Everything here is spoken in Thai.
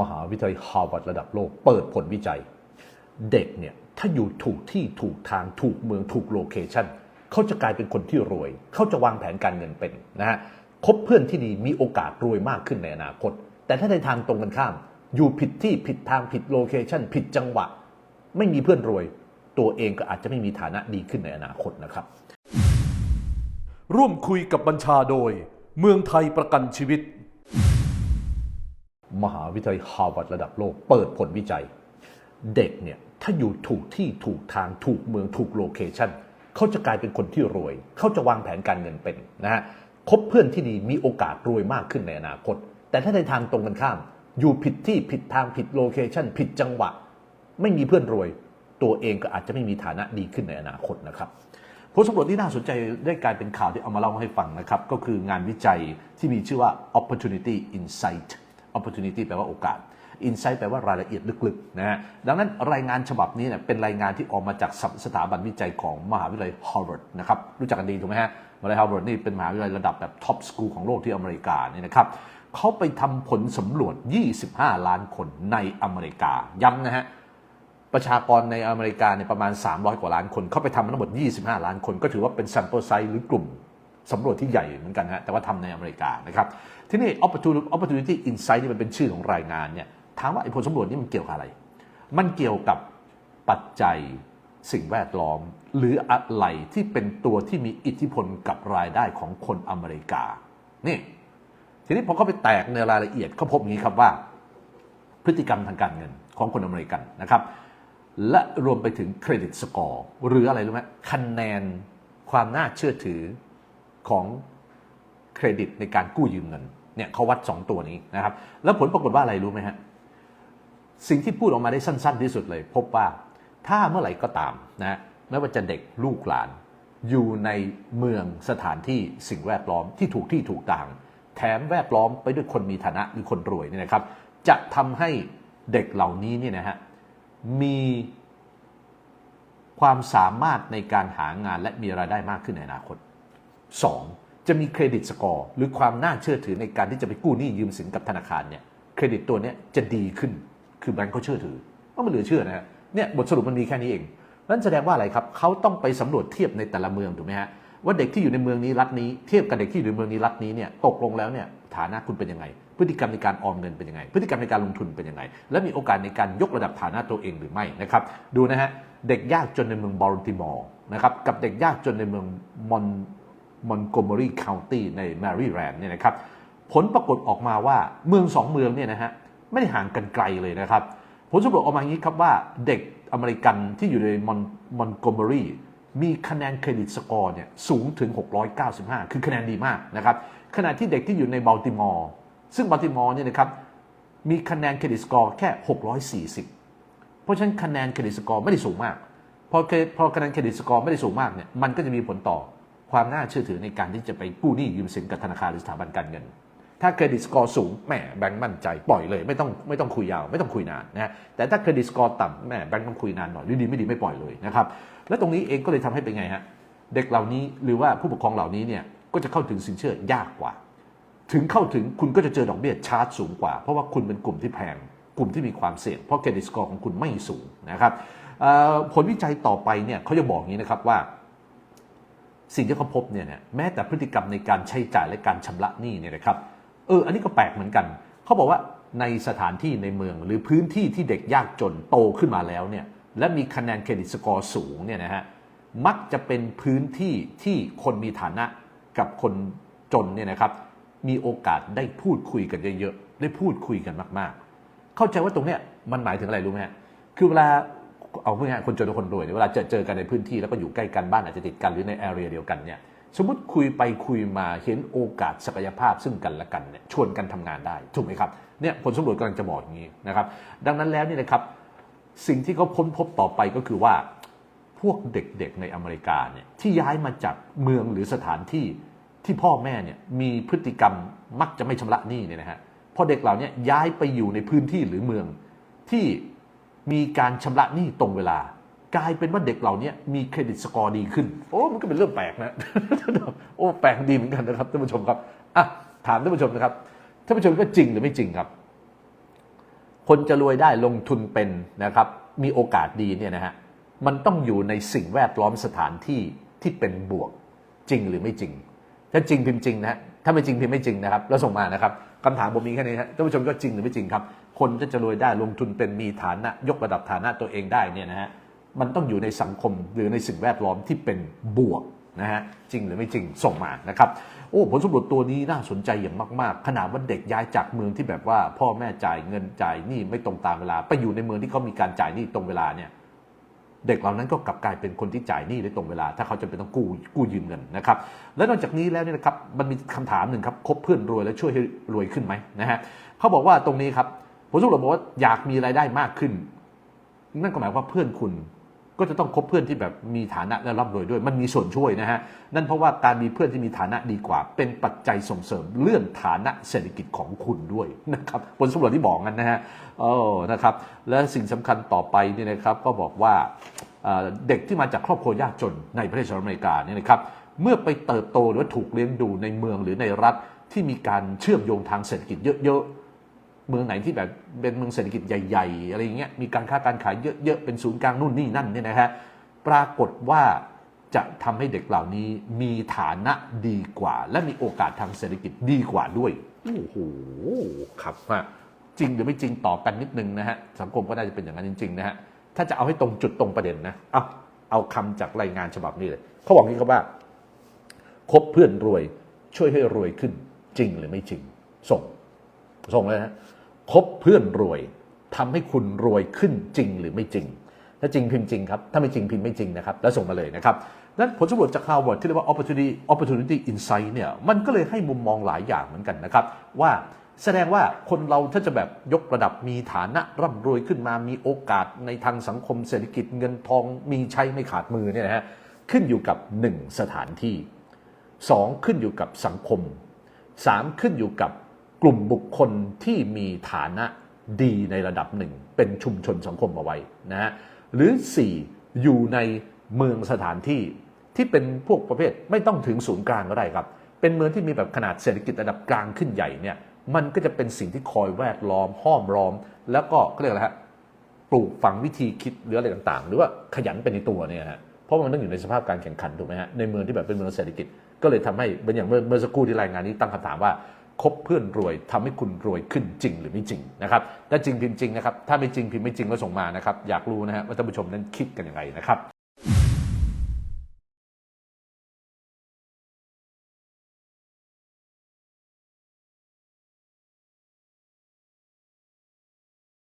มหาวิทยาลัยฮาร์วาร์ดระดับโลก เปิดผลวิจัย เด็กเนี่ย ถ้าอยู่ถูกที่ถูกทางถูกเมืองถูกโลเคชันเขาจะกลายเป็นคนที่รวย เขาจะวางแผนการเงินเป็นนะฮะคบเพื่อนที่ดีมีโอกาสรวยมากขึ้นในอนาคต แต่ถ้าในทางตรงกันข้าม อยู่ผิดที่ผิดทางผิดโลเคชันผิดจังหวะ ไม่มีเพื่อนรวย ตัวเองก็อาจจะไม่มีฐานะดีขึ้นในอนาคตนะครับ ร่วมคุยกับบัญชาโดย เมืองไทยประกันชีวิต มหาวิทยาลัยฮาร์วาร์ดระดับโลก เปิดผลวิจัย เด็กเนี่ย ถ้าอยู่ถูกที่ถูกทางถูกเมืองถูกโลเคชันเขาจะกลายเป็นคนที่รวย เขาจะวางแผนการเงินเป็นนะฮะคบเพื่อนที่ดีมีโอกาสรวยมากขึ้นในอนาคต แต่ถ้าในทางตรงกันข้าม อยู่ผิดที่ผิดทางผิดโลเคชันผิดจังหวะ ไม่มีเพื่อนรวย ตัวเองก็อาจจะไม่มีฐานะดีขึ้นในอนาคตนะครับผลสำรวจที่น่าสนใจได้กลายเป็นข่าวที่เอามาเล่าให้ฟังนะครับ ก็คืองานวิจัยที่มีชื่อว่า opportunity insight opportunity แปลว่าโอกาส insight แปลว่ารายละเอียดลึกๆนะฮะดังนั้นรายงานฉบับนี้เนี่ยเป็นรายงานที่ออกมาจากสถาบันวิจัยของมหาวิทยาลัย Harvard นะครับรู้จักกันดีถูกไหมฮะมหาวิทยาลัย Harvard นี่เป็นมหาวิทยาลัยระดับแบบท็อปส o ูลของโลกที่อเมริกาเนี่ยนะครับเขาไปทำผลสำรวจ 25 ล้านคนในอเมริกาย้ำนะฮะประชากรในอเมริกาเนี่ยประมาณ 300 กว่าล้านคน เขาไปทำมาทั้งหมด 25 ล้านคน ก็ถือว่าเป็น sample size หรือกลุ่มสำรวจที่ใหญ่เหมือนกันฮะแต่ว่าทำในอเมริกานะครับ ทีนี้ opportunity opportunity insight นี่มันเป็นชื่อของรายงานเนี่ยถามว่าไอ้ผลสำรวจนี่มันเกี่ยวกับอะไร มันเกี่ยวกับปัจจัยสิ่งแวดล้อม หรืออะไรที่เป็นตัวที่มีอิทธิพลกับรายได้ของคนอเมริกา นี่ ทีนี้พอเขาไปแตกในรายละเอียดเขาพบอย่างนี้ครับว่า พฤติกรรมทางการเงินของคนอเมริกันนะครับ และรวมไปถึงเครดิตสกอร์หรืออะไรรู้ไหมคะแนนความน่าเชื่อถือของเครดิตในการกู้ยืมเงิน เนี่ยเขาวัด 2 ตัวนี้นะครับ แล้วผลปรากฏว่าอะไรรู้ไหมฮะ สิ่งที่พูดออกมาได้สั้น ๆ ที่สุดเลย พบว่าถ้าเมื่อไหร่ก็ตามนะไม่ว่าจะเด็กลูกหลาน อยู่ในเมืองสถานที่สิ่งแวดล้อมที่ถูกที่ถูกทาง แถมแวดล้อมไปด้วยคนมีฐานะหรือคนรวยเนี่ยนะครับ จะทำให้เด็กเหล่านี้เนี่ยนะฮะมีความสามารถในการหางานและมีรายได้มากขึ้นในอนาคต 2. จะมีเครดิตสกอร์หรือความน่าเชื่อถือในการที่จะไปกู้หนี้ยืมสินกับธนาคารเนี่ยเครดิตตัวนี้จะดีขึ้น คือแบงก์เขาเชื่อถือว่ามันเหลือเชื่อนะฮะเนี่ยบทสรุปมันมีแค่นี้เองนั่นแสดงว่าอะไรครับเขาต้องไปสำรวจเทียบในแต่ละเมืองถูกไหมฮะว่าเด็กที่อยู่ในเมืองนี้รัฐนี้เทียบกับเด็กที่อยู่ในเมืองนี้รัฐนี้เนี่ยตกลงแล้วเนี่ยฐานะคุณเป็นยังไง พฤติกรรมในการออมเงินเป็นยังไง พฤติกรรมในการลงทุนเป็นยังไง และมีโอกาสในการยกระดับฐานะตัวเองหรือไม่นะครับดูนะฮะเด็กยากจนในเมืองบอลติมอร์นะครับกับเด็กยากจนในเมืองมอน มอนโกเมอรีคาวตี้ในแมริแลนด์เนี่ยนะครับผลปรากฏออกมาว่าเมืองสองเมืองเนี่ยนะฮะไม่ได้ห่างกันไกลเลยนะครับ ผลสำรวจออกมาอย่างนี้ครับว่าเด็กอเมริกันที่อยู่ในมอนมอนโกเมอรีมีคะแนนเครดิตสกอร์เนี่ยสูงถึง 695 คือคะแนนดีมากนะครับขณะที่เด็กที่อยู่ในบัลติมอร์ซึ่งบัลติมอร์เนี่ยนะครับมีคะแนนเครดิตสกอร์แค่ 640 เพราะฉะนั้นคะแนนเครดิตสกอร์ไม่ได้สูงมากพอเคพอคะแนนเครดิตสกอร์ไม่ได้สูงมากเนี่ยมันก็จะมีผลต่อ ความน่าเชื่อถือในการที่จะไปกู้หนี้ยืมสินกับธนาคารหรือสถาบันการเงิน ถ้าเครดิตสกอร์สูงแหมแบงก์มั่นใจปล่อยเลย ไม่ต้องไม่ต้องคุยยาว ไม่ต้องคุยนานนะแต่ถ้าเครดิตสกอร์ต่ำแหมแบงก์ต้องคุยนานหน่อยหรือดีไม่ดีไม่ปล่อยเลยนะครับและตรงนี้เองก็เลยทำให้เป็นไงฮะเด็กเหล่านี้หรือว่าผู้ปกครองเหล่านี้เนี่ยก็จะเข้าถึงสินเชื่อยากกว่า ถึงเข้าถึงคุณก็จะเจอดอกเบี้ยชาร์จสูงกว่า เพราะว่าคุณเป็นกลุ่มที่แพงกลุ่มที่มีความเสี่ยงเพราะเครดิตสกอร์ของคุณไม่สูงนะครับผลวิจัยต่อไปเนี่ยเขาจะบอกอย่างนี้นะครับว่า สิ่งที่เขาพบเนี่ยแม้แต่พฤติกรรมในการใช้จ่ายและการชำระหนี้เนี่ยนะครับเอออันนี้ก็แปลกเหมือนกัน เขาบอกว่าในสถานที่ในเมืองหรือพื้นที่ที่เด็กยากจนโตขึ้นมาแล้วเนี่ยและมีคะแนนเครดิตสกอร์สูงเนี่ยนะฮะมักจะเป็นพื้นที่ที่คนมีฐานะกับคนจนเนี่ยนะครับมีโอกาสได้พูดคุยกันเยอะๆได้พูดคุยกันมากๆ เข้าใจว่าตรงเนี้ยมันหมายถึงอะไรรู้ไหมฮะคือเวลา เอาพูดง่ายคนจนกับคนรวยเนี่ยเวลาเจอเจอกันในพื้นที่แล้วก็อยู่ใกล้กันบ้านอาจจะติดกันหรือในแอเรียเดียวกันเนี่ยสมมติคุยไปคุยมาเห็นโอกาสศักยภาพซึ่งกันและกันเนี่ยชวนกันทำงานได้ถูกไหมครับเนี่ยผลสำรวจกำลังจะบอกอย่างนี้นะครับ ดังนั้นแล้วนี่นะครับสิ่งที่เขาค้นพบต่อไปก็คือว่า พวกเด็กๆในอเมริกาเนี่ยที่ย้ายมาจากเมืองหรือสถานที่ที่พ่อแม่เนี่ยมีพฤติกรรมมักจะไม่ชำระหนี้เนี่ยนะฮะพอเด็กเหล่านี้ย้ายไปอยู่ในพื้นที่หรือเมืองที่ มีการชำระหนี้ตรงเวลา กลายเป็นว่าเด็กเหล่านี้มีเครดิตสกอร์ดีขึ้น โอ้มันก็เป็นเรื่องแปลกนะโอ้แปลกดีเหมือนกันนะครับท่านผู้ชมครับอะถามท่านผู้ชมนะครับท่านผู้ชมก็จริงหรือไม่จริงครับ คนจะรวยได้ลงทุนเป็นนะครับ มีโอกาสดีเนี่ยนะฮะมันต้องอยู่ในสิ่งแวดล้อมสถานที่ที่เป็นบวกจริงหรือไม่จริง ถ้าจริงพิมพ์จริงนะถ้าไม่จริงพิมพ์ไม่จริงนะครับแล้วส่งมานะครับคำถามผมมีแค่นี้ฮะท่านผู้ชมก็จริงหรือไม่จริงครับ คนที่จะรวยได้ลงทุนเป็นมีฐานะ ยกระดับฐานะตัวเองได้เนี่ยนะฮะมันต้องอยู่ในสังคมหรือในสิ่งแวดล้อมที่เป็นบวกนะฮะจริงหรือไม่จริงส่งมานะครับโอ้ผลสำรวจตัวนี้น่าสนใจอย่างมาก ๆ ขนาดว่าเด็กย้ายจากเมืองที่แบบว่า พ่อแม่จ่ายเงินจ่ายหนี้ไม่ตรงตามเวลา ไปอยู่ในเมืองที่เขามีการจ่ายหนี้ตรงเวลาเนี่ย เด็กเหล่านั้นก็กลับกลายเป็นคนที่จ่ายหนี้ได้ตรงเวลา ถ้าเขาจะเป็นต้องกู้กู้ยืมเงินนะครับและนอกจากนี้แล้วเนี่ยนะครับมันมีคำถามหนึ่งครับคบเพื่อนรวยแล้วช่วยให้รวยขึ้นไหมนะฮะเขาบอกว่าตรงนี้ครับผมสรุปบอกว่าอยากมีรายได้มากขึ้น นั่นก็หมายความว่าเพื่อนคุณ ก็จะต้องคบเพื่อนที่แบบมีฐานะและร่ำรวยด้วย มันมีส่วนช่วยนะฮะ นั่นเพราะว่าการมีเพื่อนที่มีฐานะดีกว่า เป็นปัจจัยส่งเสริมเลื่อนฐานะเศรษฐกิจของคุณด้วยนะครับผลสำรวจที่บอกกันนะฮะเออนะครับ และสิ่งสำคัญต่อไปเนี่ยนะครับก็บอกว่าเด็กที่มาจากครอบครัวยากจนในประเทศสหรัฐอเมริกาเนี่ยนะครับเมื่อไปเติบโตหรือว่าถูกเลี้ยงดูในเมืองหรือในรัฐที่มีการเชื่อมโยงทางเศรษฐกิจเยอะๆ เมืองไหนที่แบบเป็นเมืองเศรษฐกิจใหญ่ ๆ อะไรอย่างเงี้ยมีการค้าการขายเยอะๆเป็นศูนย์กลางนู่นนี่นั่นเนี่ยนะฮะปรากฏว่าจะทำให้เด็กเหล่านี้มีฐานะดีกว่า และมีโอกาสทางเศรษฐกิจดีกว่าด้วยโอ้โหครับว่าจริงหรือไม่จริงต่อกันนิดนึงนะฮะสังคมก็น่าจะเป็นอย่างนั้นจริงๆนะฮะถ้าจะเอาให้ตรงจุดตรงประเด็นนะเอาเอาคำจากรายงานฉบับนี้เลยเขาบอกนี้ครับว่าคบเพื่อนรวยช่วยให้รวยขึ้นจริงหรือไม่จริง ส่ง ส่งเลยนะ คบเพื่อนรวยทำให้คุณรวยขึ้นจริงหรือไม่จริง ถ้าจริงพิมพ์จริงครับ ถ้าไม่จริงพิมพ์ไม่จริงนะครับ แล้วส่งมาเลยนะครับนั้นผลสำรวจจาก Harvard ที่เรียกว่า opportunity opportunity insight เนี่ยมันก็เลยให้มุมมองหลายอย่างเหมือนกันนะครับ ว่าแสดงว่าคนเราถ้าจะแบบยกระดับมีฐานะร่ำรวยขึ้นมามีโอกาสในทางสังคมเศรษฐกิจเงินทองมีใช้ไม่ขาดมือเนี่ยนะฮะขึ้นอยู่กับ 1 สถานที่ 2 ขึ้นอยู่กับสังคม 3 ขึ้นอยู่กับ กลุ่มบุคคลที่มีฐานะดีในระดับหนึ่ง เป็นชุมชนสังคมเอาไว้นะฮะหรือ 4 อยู่ในเมืองสถานที่ที่เป็นพวกประเภทไม่ต้องถึงศูนย์กลางก็ได้ครับ เป็นเมืองที่มีแบบขนาดเศรษฐกิจระดับกลางขึ้นใหญ่เนี่ยมันก็จะเป็นสิ่งที่คอยแวดล้อมห้อมล้อม แล้วก็เขาเรียกอะไรฮะปลูกฝังวิธีคิดหรืออะไรต่างๆ หรือว่าขยันเป็นในตัวเนี่ยฮะเพราะมันต้องอยู่ในสภาพการแข่งขันถูกไหมฮะในเมืองที่แบบเป็นเมืองเศรษฐกิจ ก็เลยทำให้เป็นอย่างเมื่อเมื่อสักครู่ที่รายงานนี้ตั้งคำถามว่า คบเพื่อนรวยทำให้คุณรวยขึ้นจริงหรือไม่จริงนะครับถ้าจริงพิมพ์จริงนะครับถ้าไม่จริงพิมพ์ไม่จริงก็ส่งมานะครับอยากรู้นะฮะว่าท่านผู้ชมนั้นคิดกันยังไงนะครับ